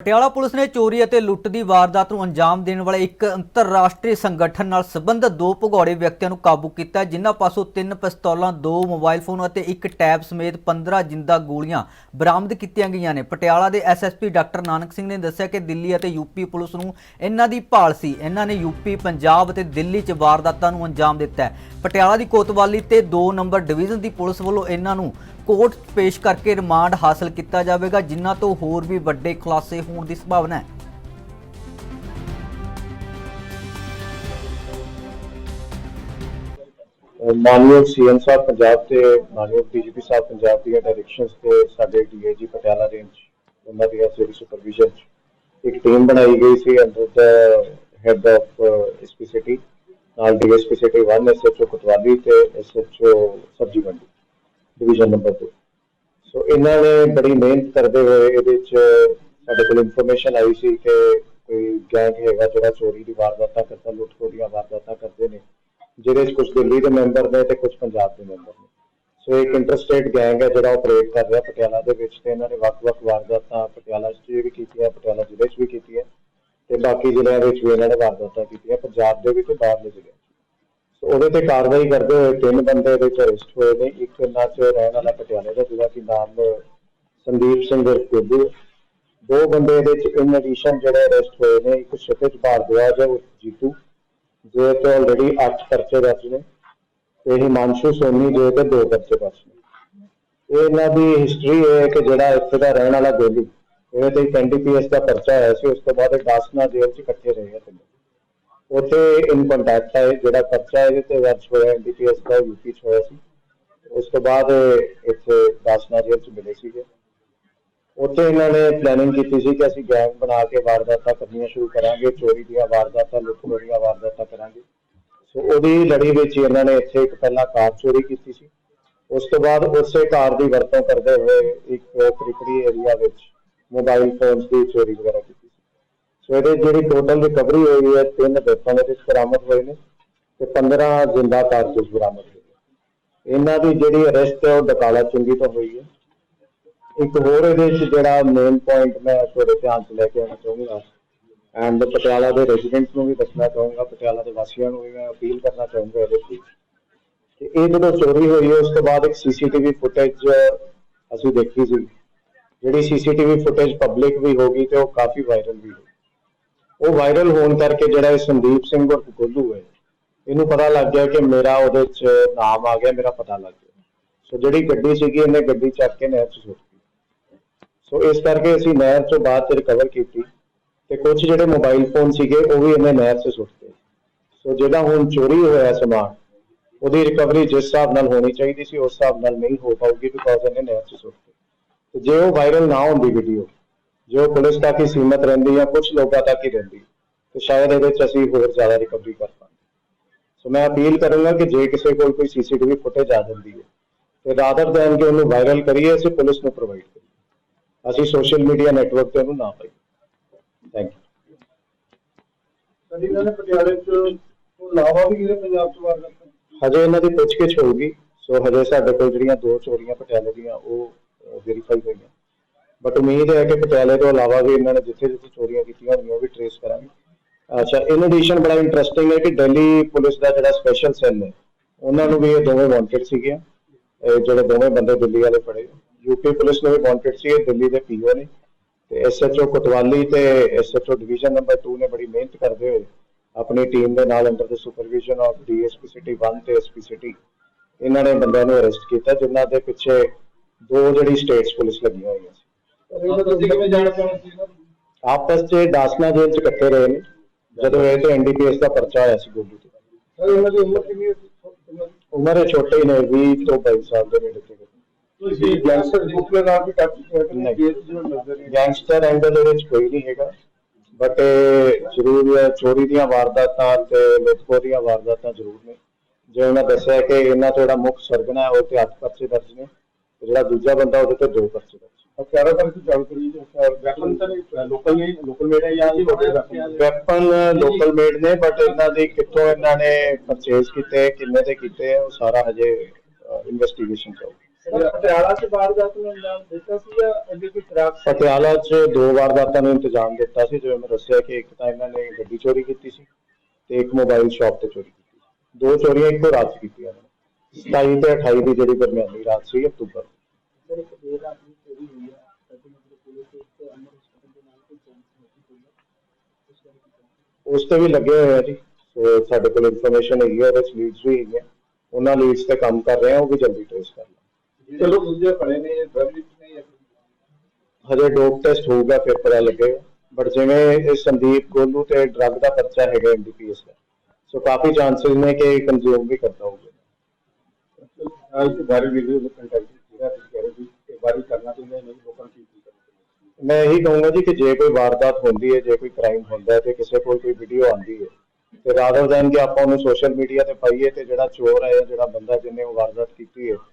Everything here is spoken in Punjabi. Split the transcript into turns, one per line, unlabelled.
ਪਟਿਆਲਾ ਪੁਲਿਸ ਨੇ ਚੋਰੀ ਅਤੇ ਲੁੱਟ ਦੀ ਵਾਰਦਾਤ ਨੂੰ ਅੰਜਾਮ ਦੇਣ ਵਾਲੇ ਇੱਕ ਅੰਤਰਰਾਸ਼ਟਰੀ ਸੰਗਠਨ ਨਾਲ ਸੰਬੰਧਿਤ ਦੋ ਭਗੌੜੇ ਵਿਅਕਤੀਆਂ ਨੂੰ ਕਾਬੂ ਕੀਤਾ ਜਿਨ੍ਹਾਂ ਪਾਸੋਂ ਤਿੰਨ ਪਿਸਤੌਲਾਂ, ਦੋ ਮੋਬਾਈਲ ਫੋਨ ਅਤੇ ਇੱਕ ਟੈਬ ਸਮੇਤ 15 ਜਿੰਦਾ ਗੋਲੀਆਂ ਬਰਾਮਦ ਕੀਤੀਆਂ ਗਈਆਂ ਨੇ। ਪਟਿਆਲਾ ਦੇ ਐਸਐਸਪੀ ਡਾਕਟਰ ਨਾਨਕ ਸਿੰਘ ਨੇ ਦੱਸਿਆ ਕਿ ਦਿੱਲੀ ਅਤੇ ਯੂਪੀ ਪੁਲਿਸ ਨੂੰ ਇਹਨਾਂ ਦੀ ਭਾਲ ਸੀ। ਇਹਨਾਂ ਨੇ ਯੂਪੀ, ਪੰਜਾਬ ਅਤੇ ਦਿੱਲੀ 'ਚ ਵਾਰਦਾਤਾਂ ਨੂੰ ਅੰਜਾਮ ਦਿੱਤਾ ਹੈ। ਪਟਿਆਲਾ ਦੀ ਕੋਤਵਾਲੀ ਤੇ 2 ਨੰਬਰ ਡਿਵੀਜ਼ਨ ਦੀ ਪੁਲਿਸ ਵੱਲੋਂ ਇਹਨਾਂ ਨੂੰ ਕੋਰਟ ਪੇਸ਼ ਕਰਕੇ ਰਿਮਾਂਡ ਹਾਸਲ ਕੀਤਾ ਜਾਵੇਗਾ, ਜਿਨ੍ਹਾਂ ਤੋਂ ਹੋਰ ਵੀ ਵੱਡੇ ਖੁਲਾਸੇ ਹੋਣ ਦੀ ਸੰਭਾਵਨਾ ਹੈ।
ਮਾਨਯੋਗ ਸੀਐਮ ਸਾਹਿਬ ਪੰਜਾਬ ਤੇ, ਮਾਨਯੋਗ ਡੀਜੀਪੀ ਸਾਹਿਬ ਪੰਜਾਬ ਦੀਆਂ ਡਾਇਰੈਕਸ਼ਨਸ ਤੇ ਸਾਡੇ ਡੀਏਜੀ ਪਟਿਆਲਾ ਰੇਂਜ ਉਹਨਾਂ ਦੀਆਂ ਜਿਹੜੀ ਸੁਪਰਵਿਜ਼ਨ ਇੱਕ ਟੀਮ ਬਣਾਈ ਗਈ ਸੀ under the head of SP city ਨਾਲ ਡੀਐਸਪੀ ਸਿਟੀ 1 ਐਸਐਚਓ ਕੋਤਵਾਲੀ ਤੇ ਐਸਐਚਓ ਸਬਜੀ ਮੰਡੀ ਡਿਵੀਜ਼ਨ ਨੰਬਰ 2 ਸੋ ਇਹਨਾਂ ਨੇ ਬੜੀ ਮਿਹਨਤ ਕਰਦੇ ਹੋਏ ਇਹਦੇ ਵਿੱਚ ਸਾਡੇ ਕੋਲ ਇਨਫੋਰਮੇਸ਼ਨ ਆਈ ਸੀ ਕਿ ਕੋਈ ਗੈਂਗ ਹੈਗਾ ਜਿਹੜਾ ਚੋਰੀ ਦੀ ਵਾਰਦਾਤਾਂ ਕਰਦਾ ਲੁੱਟ ਵਾਰਦਾਤਾਂ ਕਰਦੇ ਨੇ। ਜਿਹਦੇ ਵਿੱਚ ਕੁਝ ਦਿੱਲੀ ਦੇ ਮੈਂਬਰ ਨੇ ਤੇ ਕੁਝ ਪੰਜਾਬ ਦੇ ਮੈਂਬਰ ਨੇ। ਸੋ ਇੱਕ ਇੰਟਰਸਟੇਟ ਗੈਂਗ ਹੈ ਜਿਹੜਾ ਆਪਰੇਟ ਕਰ ਰਿਹਾ ਪਟਿਆਲਾ ਦੇ ਵਿੱਚ ਤੇ ਇਹਨਾਂ ਨੇ ਵੱਖ-ਵੱਖ ਵਾਰਦਾਤਾਂ ਪਟਿਆਲਾ 'ਚ ਵੀ ਕੀਤੀਆਂ, ਪਟਿਆਲਾ ਜ਼ਿਲ੍ਹੇ 'ਚ ਵੀ ਕੀਤੀਆਂ। ਤੇ ਬਾਕੀ ਜ਼ਿਲ੍ਹਿਆਂ ਵਿੱਚ ਵੀ ਇਹਨਾਂ ਨੇ ਵਾਰਦਾਤਾਂ ਕੀਤੀਆਂ, ਪੰਜਾਬ ਦੇ ਵੀ ਤੇ ਬਾਹਰਲੇ ਜ਼ਿਲ੍ਹਿਆਂ ਉਹਦੇ ਤੇ ਕਾਰਵਾਈ ਕਰਦੇ ਹੋਏ ਤਿੰਨ ਬੰਦੇ ਇਹਦੇ ਅਰੈਸਟ ਹੋਏ ਨੇ, ਇੱਕ ਇਹਨਾਂ ਰਹਿਣ ਵਾਲਾ ਪਟਿਆਲੇ ਦਾ ਜਿਹਦਾ ਕਿ ਨਾਮ ਸੰਦੀਪ ਸਿੰਘ ਉਰਫ ਦੋ ਬੰਦੇ ਇਹਦੇ ਚ ਇਨ ਐਡੀਸ਼ਨ ਜਿਹੜੇ ਅਰੈਸਟ ਹੋਏ ਨੇ, ਇੱਕ ਸ਼ਤਿਜ ਭਾਰਦਵਾਜ ਹੈ ਉਰਫ ਜੀਤੂ ਜਿਹਦੇ ਤੇ ਆਲਰੇਡੀ 8 ਪਰਚੇ ਦਰਜ ਨੇ, ਤੇ ਹਿਮਾਂਸ਼ੂ ਸੋਨੀ ਜਿਹਦੇ ਤੇ ਦੋ ਪਰਚੇ ਦਰਜ ਨੇ। ਇਹਨਾਂ ਦੀ ਹਿਸਟਰੀ ਇਹ ਹੈ ਕਿ ਜਿਹੜਾ ਇੱਥੇ ਦਾ ਰਹਿਣ ਵਾਲਾ ਗੋਲੀ, ਇਹਦੇ ਤੇ ਐਨਡੀਪੀਐਸ ਦਾ ਪਰਚਾ ਆਇਆ ਸੀ, ਉਸ ਤੋਂ ਬਾਅਦ ਇਹ ਦਾਸਨਾ ਜੇਲ੍ਹ ਚ ਇਕੱਠੇ ਰਹੇ ਆ ਤਿੰਨੇ। ਉੱਥੇ ਇਨ ਕੰਟੈਕਟ ਹੈ, ਜਿਹੜਾ ਪਰਚਾ ਇਹਦੇ ਤੇ ਦਰਜ ਹੋਇਆ ਐਨਡੀਪੀਐਸ ਦਾ ਯੂਪੀ ਚ ਹੋਇਆ ਸੀ। ਉਸ ਤੋਂ ਬਾਅਦ ਇੱਥੇ ਦਾਸਨਾ ਜੇਲ੍ਹ ਚ ਮਿਲੇ ਸੀਗੇ। ਉੱਥੇ ਇਹਨਾਂ ਨੇ ਪਲੈਨਿੰਗ ਕੀਤੀ ਸੀ ਕਿ ਅਸੀਂ ਗੈਂਗ ਬਣਾ ਕੇ ਵਾਰਦਾਤਾਂ ਕਰਨੀਆਂ ਸ਼ੁਰੂ ਕਰਾਂਗੇ, ਚੋਰੀ ਦੀਆਂ ਵਾਰਦਾਤਾਂ ਲੁੱਟ ਦੀਆਂ ਵਾਰਦਾਤਾਂ ਕਰਾਂਗੇ। ਸੋ ਉਹਦੀ ਲੜੀ ਵਿੱਚ ਇਹਨਾਂ ਨੇ ਇੱਥੇ ਇੱਕ ਪਹਿਲਾਂ ਕਾਰ ਚੋਰੀ ਕੀਤੀ ਸੀ। ਉਸ ਤੋਂ ਬਾਅਦ ਉਸੇ ਕਾਰ ਦੀ ਵਰਤੋਂ ਕਰਦੇ ਹੋਏ ਇੱਕ ਤ੍ਰਿਪੜੀ ਏਰੀਆ ਵਿੱਚ ਮੋਬਾਈਲ ਫੋਨਸ ਦੀ ਚੋਰੀ ਵਗੈਰਾ ਕੀਤੀ। ਸੀ ਇਹਦੇ ਜਿਹੜੀ ਟੋਟਲ ਰਿਕਵਰੀ ਹੋਈ ਹੈ, ਤਿੰਨ ਵੈਪਨ ਇਹਦੇ 'ਚ ਬਰਾਮਦ ਹੋਏ ਨੇ ਤੇ 15 ਜ਼ਿੰਦਾ ਕਾਰਤੂਸ ਬਰਾਮਦ ਹੋਏ ਇਹਨਾਂ ਦੀ ਜਿਹੜੀ ਅਰੈਸਟ ਹੈ, ਉਹ ਡਕਾਲਾ ਚੁੰਗੀ ਤੋਂ ਹੋਈ ਹੈ। ਇੱਕ ਹੋਰ ਇਹਦੇ ਵਿੱਚ ਜਿਹੜਾ ਮੇਨ ਪੁਆਇੰਟ ਮੈਂ ਤੁਹਾਡੇ ਧਿਆਨ 'ਚ ਲੈ ਕੇ ਆਉਣਾ ਚਾਹੂੰਗਾ ਐਂਡ ਪਟਿਆਲਾ ਦੇ ਰੈਜ਼ੀਡੈਂਟਸ ਨੂੰ ਵੀ ਦੱਸਣਾ ਚਾਹੂੰਗਾ, ਪਟਿਆਲਾ ਦੇ ਵਾਸੀਆਂ ਨੂੰ ਵੀ ਮੈਂ ਅਪੀਲ ਕਰਨਾ ਚਾਹੂੰਗਾ ਇਹਦੇ ਲਈ ਕਿ ਇਹ ਜਦੋਂ ਚੋਰੀ ਹੋਈ ਹੈ, ਉਸ ਤੋਂ ਬਾਅਦ ਇੱਕ ਸੀਸੀਟੀਵੀ ਫੁਟੇਜ ਅਸੀਂ ਦੇਖੀ ਸੀ। ਜਿਹੜੀ ਸੀਸੀਟੀਵੀ ਫੁਟੇਜ ਪਬਲਿਕ ਵੀ ਹੋ ਗਈ ਤੇ ਉਹ ਕਾਫੀ ਵਾਇਰਲ ਵੀ ਹੋਈ। ਉਹ ਵਾਇਰਲ ਹੋਣ ਕਰਕੇ ਜਿਹੜਾ ਇਹ ਸੰਦੀਪ ਸਿੰਘ ਉਰਫ ਗੋਲੂ ਹੈ, ਇਹਨੂੰ ਪਤਾ ਲੱਗ ਗਿਆ ਕਿ ਮੇਰਾ ਉਹਦੇ 'ਚ ਨਾਮ ਆ ਗਿਆ, ਮੇਰਾ ਪਤਾ ਲੱਗ ਗਿਆ। ਸੋ ਜਿਹੜੀ ਗੱਡੀ ਸੀਗੀ, ਇਹਨੇ ਗੱਡੀ ਚੱਕ ਕੇ ਨਹਿਰ 'ਚ ਸੁੱਟ ਦਿੱਤੀ। ਸੋ ਇਸ ਕਰਕੇ ਅਸੀਂ ਨਹਿਰ 'ਚੋਂ ਬਾਅਦ 'ਚ ਰਿਕਵਰ ਕੀਤੀ ਤੇ ਕੁਝ ਜਿਹੜੇ ਮੋਬਾਈਲ ਫੋਨ ਸੀਗੇ, ਉਹ ਵੀ ਇਹਨੇ ਨਹਿਰ 'ਚ ਸੁੱਟ ਦਿੱਤੇ। ਸੋ ਜਿਹੜਾ ਹੁਣ ਚੋਰੀ ਹੋਇਆ ਸਮਾਨ, ਉਹਦੀ ਰਿਕਵਰੀ ਜਿਸ ਹਿਸਾਬ ਨਾਲ ਹੋਣੀ ਚਾਹੀਦੀ ਸੀ, ਉਸ ਹਿਸਾਬ ਨਾਲ ਨਹੀਂ ਹੋ ਪਾਊਗੀ ਬਿਕੋਜ਼ ਇਹਨੇ ਨਹਿਰ 'ਚ ਸੁੱਟਤੇ ਤੇ ਜੇ ਉਹ ਵਾਇਰਲ ਨਾ ਹੁੰਦੀ ਵੀਡੀਓ ਜੋ ਪੁਲਿਸ ਤੱਕ ਹੀ ਸੀਮਤ ਰਹਿੰਦੀ ਜਾਂ ਕੁਝ ਲੋਕਾਂ ਤੱਕ ਹੀ ਰਹਿੰਦੀ ਤੇ ਸ਼ਾਇਦ ਇਹਦੇ 'ਚ ਅਸੀਂ ਹੋਰ ਜ਼ਿਆਦਾ ਰਿਕਵਰੀ ਕਰ ਪਾਂਦੇ ਸੋ ਮੈਂ ਅਪੀਲ ਕਰੂੰਗਾ ਕਿ ਜੇ ਕਿਸੇ ਕੋਲ ਕੋਈ ਸੀਸੀਟੀਵੀ ਫੁਟੇਜ ਆ ਜਾਂਦੀ ਹੈ ਤੇ ਰਾਦਰ ਦੈਨ ਕਿ ਉਹਨੂੰ ਵਾਇਰਲ ਕਰੀਏ ਅਸੀਂ ਪੁਲਿਸ ਨੂੰ ਪ੍ਰੋਵਾਈਡ ਕਰੀਏ। ਅਸੀਂ ਸੋਸ਼ਲ ਮੀਡੀਆ ਨੈਟਵਰਕ ਤੇ ਉਹਨੂੰ ਨਾ ਪਾਈਏ। ਥੈਂਕ ਯੂ
ਇਹਨਾਂ ਨੇ ਪਟਿਆਲੇ ਚ ਤੋਂ ਇਲਾਵਾ ਵੀ ਕਿਹੜੇ ਪੰਜਾਬ ਚ ਵਾਰ
ਹਜੇ ਇਹਨਾਂ ਦੀ ਪੁੱਛਗਿੱਛ ਹੋਊਗੀ। ਸੋ ਹਜੇ ਸਾਡੇ ਕੋਲ ਜਿਹੜੀਆਂ ਦੋ ਚੋਰੀਆਂ ਪਟਿਆਲੇ ਦੀਆਂ ਉਹ ਵੈਰੀਫਾਈ ਹੋਈਆਂ। ਬਟ ਉਮੀਦ ਹੈ ਕਿ ਪਟਿਆਲੇ ਤੋਂ ਇਲਾਵਾ ਵੀ ਇਹਨਾਂ ਨੇ ਜਿੱਥੇ ਜਿੱਥੇ ਚੋਰੀਆਂ ਕੀਤੀਆਂ ਹੋਣਗੀਆਂ ਉਹ ਵੀ ਟ੍ਰੇਸ ਕਰਾਂਗੇ ਅੱਛਾ ਇਨ ਐਡੀਸ਼ਨ ਬੜਾ ਇੰਟਰਸਟਿੰਗ ਹੈ ਕਿ ਦਿੱਲੀ ਪੁਲਿਸ ਦਾ ਜਿਹੜਾ ਸਪੈਸ਼ਲ ਸੈੱਲ ਹੈ ਉਹਨਾਂ ਨੂੰ ਵੀ ਇਹ ਦੋਵੇਂ ਵਾਂਟਡ ਸੀਗੇ ਇਹ ਜਿਹੜੇ ਦੋਵੇਂ ਬੰਦੇ ਦਿੱਲੀ ਵਾਲੇ ਫੜੇ ਯੂਪੀ ਪੁਲਿਸ ਨੂੰ ਵੀ ਵਾਂਟਡ ਸੀ ਇਹ ਦਿੱਲੀ ਦੇ ਪੀਓ ਨੇ ਤੇ ਐਸਐਚਓ ਕੋਤਵਾਲੀ ਤੇ ਐਸਐਚਓ ਡਿਵੀਜ਼ਨ ਨੰਬਰ 2 ਨੇ ਬੜੀ ਮਿਹਨਤ ਕਰਦੇ ਹੋਏ ਆਪਣੀ ਟੀਮ ਦੇ ਨਾਲ under the supervision of DSP city 1 ਤੇ ਐਸਪੀ ਸਿਟੀ ਇਹਨਾਂ ਨੇ ਬੰਦਿਆਂ ਨੂੰ ਅਰੈਸਟ ਕੀਤਾ ਜਿਨ੍ਹਾਂ ਦੇ ਪਿੱਛੇ ਦੋ ਜਿਹੜੀ ਸਟੇਟਸ ਪੁਲਿਸ ਲੱਗੀਆਂ ਹੋਈਆਂ
ਤੁਸੀਂ ਕਿਵੇਂ ਜਾਣ ਪਾਉਣਾ ਸੀ ਇਹਨਾਂ ਨੂੰ?
ਆਪਸ 'ਚ ਡਾਸਨਾ ਜੇਲ੍ਹ 'ਚ ਇਕੱਠੇ ਰਹੇ ਨੇ। ਜਦੋਂ ਇਹ ਤੇ ਐਨਡੀਪੀਐਸ ਦਾ ਪਰਚਾ ਆਇਆ ਸੀ ਗੋਲੂ ਤੇ।
ਸਰ ਇਹਨਾਂ ਦੀ ਉਮਰ ਕਿੰਨੀ
ਛੋਟੇ ਹੀ ਨੇ 20 ਤੋਂ 22 ਸਾਲ ਦੇ ਨੇੜੇ
ਤੁਸੀਂ ਗੈਂਗਸਟਰ ਬੁੱਕ ਦੇ
ਗੈਂਗਸਟਰ ਐਂਗਲ ਵਿੱਚ ਕੋਈ ਨਹੀਂ ਹੈਗਾ। ਬਟ ਜ਼ਰੂਰ ਹੈ ਚੋਰੀ ਦੀਆਂ ਵਾਰਦਾਤਾਂ ਤੇ ਲੁੱਟਖੋ ਦੀਆਂ ਵਾਰਦਾਤਾਂ ਜ਼ਰੂਰ ਨੇ। ਜਿਵੇਂ ਮੈਂ ਦੱਸਿਆ ਕਿ ਇਹਨਾਂ ਤੋਂ ਜਿਹੜਾ ਮੁੱਖ ਸਰਗਨਾ ਹੈ ਉਹ ਤੇ ਹੱਥ ਪਰਚੇ ਦਰਜ ਨੇ। ਜਿਹੜਾ ਦੂਜਾ ਬੰਦਾ ਉਹਦੇ ਤੇ ਦੋ ਪਰਚੇ ਦਰਜ
ਹਥਿਆਰਾਂ ਬਾਰੇ ਤੁਸੀਂ ਜਾਣ ਕਰੀ ਵੈਪਨ ਤਾਂ ਲੋਕਲ ਨਹੀਂ ਲੋਕਲ ਮੇਰਾ ਜਾਂ ਹੀ ਵੱਡੇ ਵੈਪਨ?
ਵੈਪਨ ਲੋਕਲ ਮੇਡ ਨੇ ਬਟ ਇਹਨਾਂ ਦੀ ਕਿੱਥੋਂ ਇਹਨਾਂ ਨੇ ਪਰਚੇਸ ਕੀਤੇ ਕਿੰਨੇ ਤੇ ਕੀਤੇ ਉਹ ਸਾਰਾ ਹਜੇ ਇਨਵੈਸਟੀਗੇਸ਼ਨ ਚੱਲ
ਪਟਿਆਲਾ ਚ ਵਾਰਦਾਤ ਨੂੰ ਅੰਜਾਮ ਦਿੱਤਾ ਸੀ ਜਾਂ ਅੱਗੇ ਕੋਈ ਖਰਾਬ
ਪਟਿਆਲਾ 'ਚ ਦੋ ਵਾਰਦਾਤਾਂ ਨੂੰ ਇੰਤਜ਼ਾਮ ਦਿੱਤਾ ਸੀ ਜਿਵੇਂ ਮੈਂ ਦੱਸਿਆ ਕਿ ਇੱਕ ਤਾਂ ਇਹਨਾਂ ਨੇ ਗੱਡੀ ਚੋਰੀ ਕੀਤੀ ਸੀ ਤੇ ਇੱਕ ਮੋਬਾਈਲ ਸ਼ਾਪ ਤੇ ਚੋਰੀ ਕੀਤੀ ਸੀ। ਦੋ ਚੋਰੀਆਂ ਇੱਕੋ ਰਾਤ 'ਚ ਕੀਤੀਆਂ ਨੇ। 27 ਤੇ 28 ਦੀ ਜਿਹੜੀ ਦਰਮਿਆਨੀ ਰਾਤ ਸੀ ਅਕਤੂਬਰ।
ਸਰ ਇੱਕ ਦੇਰ ਰਾਤ ਨੂੰ ਚੋਰੀ ਹੋਈ ਹੈ ਸਾਡੇ ਮਤਲਬ ਪੁਲਿਸ ਤੇ ਅਮਰ ਹਸਪਤਾਲ ਦੇ ਨਾਲ ਕੋਈ ਜਾਂਚ ਨਹੀਂ ਹੋਈ ਹੈ ਉਸ ਬਾਰੇ ਕੀ ਕਹਿਣਾ?
ਉਸ ਤੇ ਵੀ ਲੱਗੇ ਹੋਏ ਆ ਜੀ ਸੋ ਸਾਡੇ ਕੋਲ ਇਨਫੋਰਮੇਸ਼ਨ ਹੈਗੀ ਹੈ ਉਹਦੇ ਚ ਲੀਡਸ ਵੀ ਹੈਗੀਆਂ ਉਹਨਾਂ ਲੀਡਸ ਤੇ ਕੰਮ ਕਰ ਰਹੇ ਆ ਉਹ ਵੀ ਜਲਦੀ ਟ੍ਰੇਸ ਕਰ ਲਾਂਗੇ
ਚਲੋ ਦੂਜੇ ਫੜੇ ਨੇ ਡਰਗ ਵਿੱਚ ਨਹੀਂ ਹੈ
ਹਜੇ ਡੋਪ ਟੈਸਟ ਹੋਊਗਾ ਫਿਰ ਪਤਾ ਲੱਗੇਗਾ ਬਟ ਜਿਵੇਂ ਇਹ ਸੰਦੀਪ ਗੋਲੂ ਤੇ ਡਰੱਗ ਦਾ ਪਰਚਾ ਹੈਗਾ ਐਨਡੀਪੀਐਸ ਦਾ ਸੋ ਕਾਫੀ ਚਾਂਸਸ ਨੇ ਕਿ ਕੰਜ਼ਿਊਮ ਵੀ ਕਰਦਾ ਹੋਊਗਾ
ਅੱਜ ਦੇ ਬਾਰੇ ਵੀਡੀਓ ਦੇ ਕੰਟੈਕਟ ਜਿਹੜਾ ਤੁਸੀਂ ਕਹਿ ਰਹੇ ਸੀ ਕਿ ਕਰਨਾ ਚਾਹੀਦਾ ਨਹੀਂ, ਲੋਕਾਂ ਨੂੰ ਕੀ ਕੀ ਕਰਨਾ ਚਾਹੀਦਾ
ਮੈਂ ਇਹੀ ਕਹੂੰਗਾ ਜੀ ਕਿ ਜੇ ਕੋਈ ਵਾਰਦਾਤ ਹੁੰਦੀ ਹੈ, ਜੇ ਕੋਈ ਕ੍ਰਾਈਮ ਹੁੰਦਾ ਹੈ ਤੇ ਕਿਸੇ ਕੋਲ ਕੋਈ ਵੀਡੀਓ ਆਉਂਦੀ ਹੈ, ਤੇ ਰਾਦਰ ਦੈਨ ਕਿ ਆਪਾਂ ਉਹਨੂੰ ਸੋਸ਼ਲ ਮੀਡੀਆ ਤੇ ਪਾਈਏ ਤੇ ਜਿਹੜਾ ਚੋਰ ਹੈ ਜਾਂ ਜਿਹੜਾ ਬੰਦਾ ਜਿਹਨੇ ਉਹ ਵਾਰਦਾਤ ਕੀਤੀ ਹੈ